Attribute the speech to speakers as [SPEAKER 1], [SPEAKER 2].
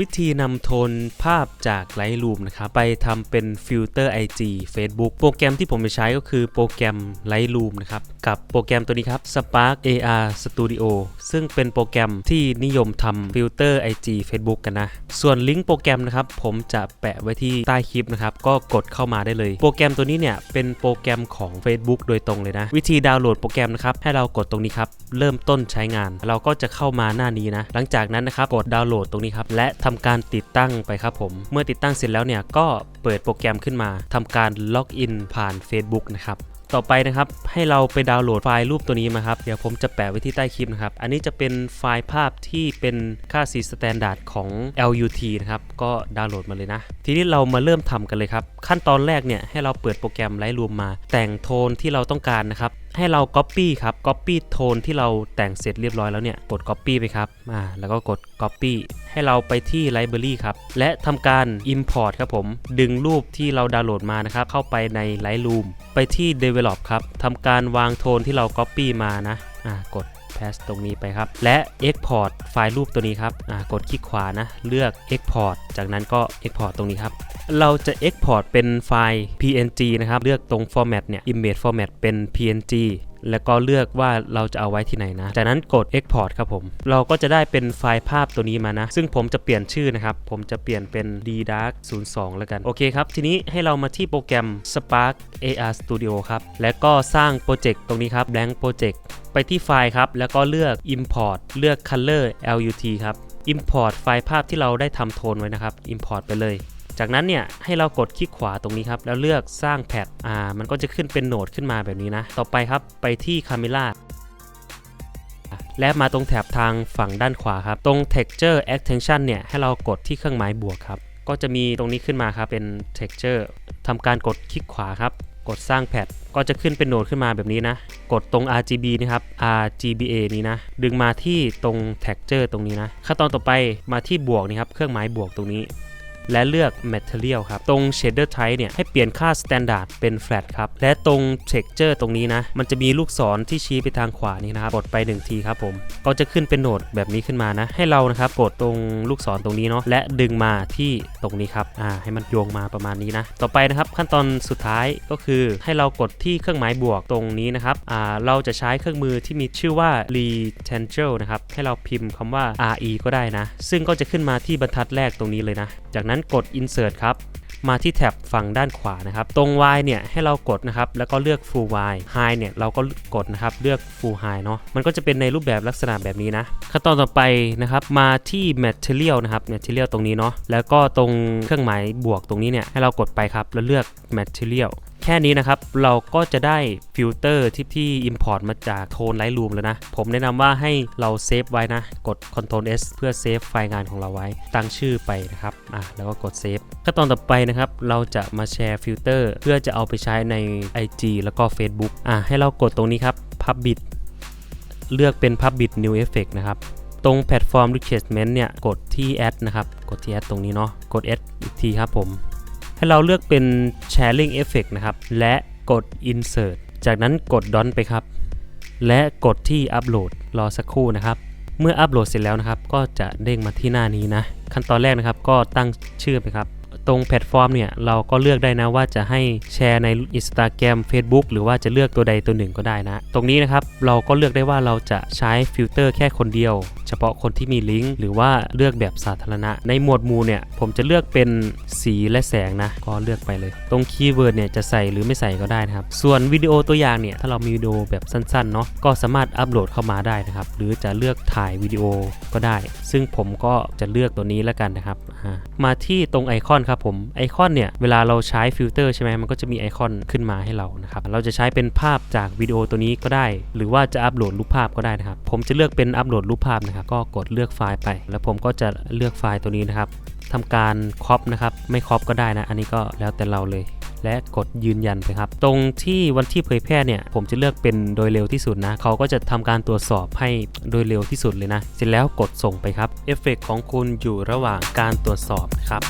[SPEAKER 1] วิธีนำโทนภาพจาก Lightroom นะครับไปทำเป็นฟิลเตอร์ IG Facebook โปรแกรมที่ผมจะใช้ก็คือโปรแกรม Lightroom นะครับกับโปรแกรมตัวนี้ครับ Spark AR Studio ซึ่งเป็นโปรแกรมที่นิยมทำฟิลเตอร์ IG Facebook กันนะ ส่วนลิงก์โปรแกรมนะครับผมจะแปะไว้ที่ใต้คลิปนะครับก็กดเข้ามาได้เลย โปรแกรมตัวนี้เนี่ยเป็นโปรแกรมของ Facebook โดยตรงเลยนะ วิธีดาวน์โหลดโปรแกรมนะครับให้เรากดตรงนี้ครับเริ่มต้นใช้งาน เราก็จะเข้ามาหน้านี้นะหลังจากนั้นนะครับกดดาวน์โหลดตรงนี้ครับและทำการติดตั้งไปครับผม เมื่อติดตั้งเสร็จแล้วเนี่ยก็เปิดโปรแกรมขึ้นมาทำการล็อกอินผ่าน Facebook นะครับต่อไปนะครับให้เราไปดาวน์โหลดไฟล์รูปตัวนี้มาครับ เดี๋ยวผมจะแปะไว้ที่ใต้คลิปนะครับ อันนี้จะเป็นไฟล์ภาพที่เป็นค่าสีสแตนดาร์ดของ LUT นะครับ ก็ดาวน์โหลดมาเลยนะ ทีนี้เรามาเริ่มทำกันเลยครับ ขั้นตอนแรกเนี่ยให้เราเปิดโปรแกรม Lightroom มา แต่งโทนที่เราต้องการนะครับ ให้เรา Copy ครับ Copy โทนที่เราแต่งเสร็จเรียบร้อยแล้วเนี่ยกด Copy ไปครับอ่าแล้วก็กด Copy ให้เราไปที่ Library ครับ และทำการ Import ครับผม ดึงรูปที่เราดาวน์โหลดมานะครับ เข้าไปใน Lightroom ไปที่ Develop ครับทำการวางโทนที่เรา Copy มานะอ่ากด pass ตรงนี้ไปครับ และ export ไฟล์รูปตัวนี้ครับอ่ากดคลิกขวานะ เลือก export จากนั้นก็ export ตรงนี้ครับ เราจะ export เป็นไฟล์ png นะครับ เลือกตรง format เนี่ย image format เป็น png แล้วก็เลือกว่าเราจะเอาไว้ที่ไหนนะ จากนั้นกด export ครับผม เราก็จะได้เป็นไฟล์ภาพตัวนี้มานะ ซึ่งผมจะเปลี่ยนชื่อนะครับ ผมจะเปลี่ยนเป็น d dark 02 แล้วกัน โอเคครับ ทีนี้ให้เรามาที่โปรแกรม spark ar studio ครับ และก็สร้างโปรเจกต์ตรงนี้ครับ blank project ไปที่ไฟล์ครับ แล้วก็เลือก import เลือก color lut ครับ import ไฟล์ภาพที่เราได้ทำโทนไว้นะครับ import ไปเลย จากนั้นเนี่ยให้เรากดคลิกขวาตรงนี้ครับแล้วเลือกสร้างแพทอ่ามันก็จะขึ้นเป็นโหนดขึ้นมาแบบนี้นะ ต่อไปครับไปที่ Camera และมาตรงแถบทางฝั่งด้านขวาครับ ตรง Texture Extension เนี่ยให้เรากดที่เครื่องหมายบวกครับ ก็จะมีตรงนี้ขึ้นมาครับเป็น Texture ทำการกดคลิกขวาครับ กดสร้างแพทก็จะขึ้นเป็นโหนดขึ้นมาแบบนี้นะ กดตรง RGB นะครับ RGBA นี้นะ ดึงมาที่ตรง Texture ตรงนี้นะ ขั้นตอนต่อไปมาที่บวกนี่ครับ เครื่องหมายบวกตรงนี้ และเลือก Material ครับ ตรง Shader Type เนี่ยให้เปลี่ยนค่า Standard เป็น Flat ครับ และตรง Texture ตรงนี้นะ มันจะมีลูกศรที่ชี้ไปทางขวานี่นะครับ กดไป 1 ทีครับผม ก็จะขึ้นเป็นโหนดแบบนี้ขึ้นมานะ ให้เรานะครับกดตรงลูกศรตรงนี้เนาะ และดึงมาที่ตรงนี้ครับ อ่า ให้มันโยงมาประมาณนี้นะ ต่อไปนะครับขั้นตอนสุดท้ายก็คือให้เรากดที่เครื่องหมายบวกตรงนี้นะครับ อ่า เราจะใช้เครื่องมือที่มีชื่อว่า Rectangle นะครับ ให้เราพิมพ์คำว่า RE ก็ได้นะ ซึ่งก็จะขึ้นมาที่บรรทัดแรกตรงนี้เลยนะ จากนั้นกด Insert ครับมาที่แท็บฝั่งด้านขวานะครับ ตรง Y เนี่ยให้เรากดนะครับ แล้วก็เลือก Full Y High เนี่ยเราก็กดนะครับ เลือก Full High เนาะมันก็จะเป็นในรูปแบบลักษณะแบบนี้นะ ขั้นตอนต่อไปนะครับ มาที่ Material นะครับ Material ตรงนี้เนาะ แล้วก็ตรงเครื่องหมายบวกตรงนี้เนี่ยให้เรากดไปครับ แล้วเลือก Material แค่นี้นะครับ เราก็จะได้ฟิลเตอร์ที่ที่ Import มาจากโทน Lightroom แล้วนะ ผมแนะนำว่าให้เราเซฟไว้นะ กด Ctrl S เพื่อเซฟไฟล์งานของเราไว้ ตั้งชื่อไปนะครับ อะ แล้วก็กดเซฟขั้นตอนต่อไปนะครับ เราจะมาแชร์ฟิลเตอร์เพื่อจะเอาไปใช้ใน IG แล้วก็ Facebook อะ ให้เรากดตรงนี้ครับ Public เลือกเป็น Public New Effect นะครับตรงแพลตฟอร์ม requirement เนี่ย กดที่ add นะครับ กดที่ add ตรงนี้เนาะ กด add อีกทีครับผม ให้เราเลือกเป็น sharing effect นะครับ และกด insert จากนั้นกด done ไปครับ และกดที่ upload รอสักครู่นะครับ เมื่ออัปโหลดเสร็จแล้วนะครับ ก็จะเด้งมาที่หน้านี้นะ ขั้นตอนแรกนะครับก็ตั้งชื่อไปครับ ตรงแพลตฟอร์มเนี่ยเราก็เลือกได้นะว่าจะให้แชร์ใน Instagram Facebook หรือว่าจะเลือกตัวใดตัวหนึ่งก็ได้นะ ตรงนี้นะครับเราก็เลือกได้ว่าเราจะใช้ฟิลเตอร์แค่คนเดียว เฉพาะคนที่มีลิงก์หรือว่าเลือกแบบสาธารณะ ในหมวดหมู่เนี่ยผมจะเลือกเป็นสีและแสงนะก็เลือกไปเลย ตรงคีย์เวิร์ดเนี่ยจะใส่หรือไม่ใส่ก็ได้นะครับ ส่วนวิดีโอตัวอย่างเนี่ยถ้าเรามีวิดีโอแบบสั้นๆเนาะก็สามารถอัปโหลดเข้ามาได้นะครับหรือจะเลือกถ่ายวิดีโอก็ได้ ซึ่งผมก็จะเลือกตัวนี้แล้วกันนะครับ มาที่ตรงไอคอนครับผมไอคอนเนี่ยเวลาเราใช้ฟิลเตอร์ใช่ไหมมันก็จะมีไอคอนขึ้นมาให้เรานะครับเราจะใช้เป็นภาพจากวิดีโอตัวนี้ก็ได้ หรือว่าจะอัปโหลดรูปภาพก็ได้นะครับ ผมจะเลือกเป็นอัปโหลดรูปภาพนะครับก็กดเลือกไฟล์ไป แล้วผมก็จะเลือกไฟล์ตัวนี้นะครับทำการครอปนะครับไม่ครอปก็ได้นะ อันนี้ก็แล้วแต่เราเลย และกดยืนยันไปครับ ตรงที่วันที่เผยแพร่เนี่ย ผมจะเลือกเป็นโดยเร็วที่สุดนะ เขาก็จะทำการตรวจสอบให้โดยเร็วที่สุดเลยนะ เสร็จแล้วกดส่งไปครับ เอฟเฟกของคุณอยู่ระหว่างการตรวจสอบครับ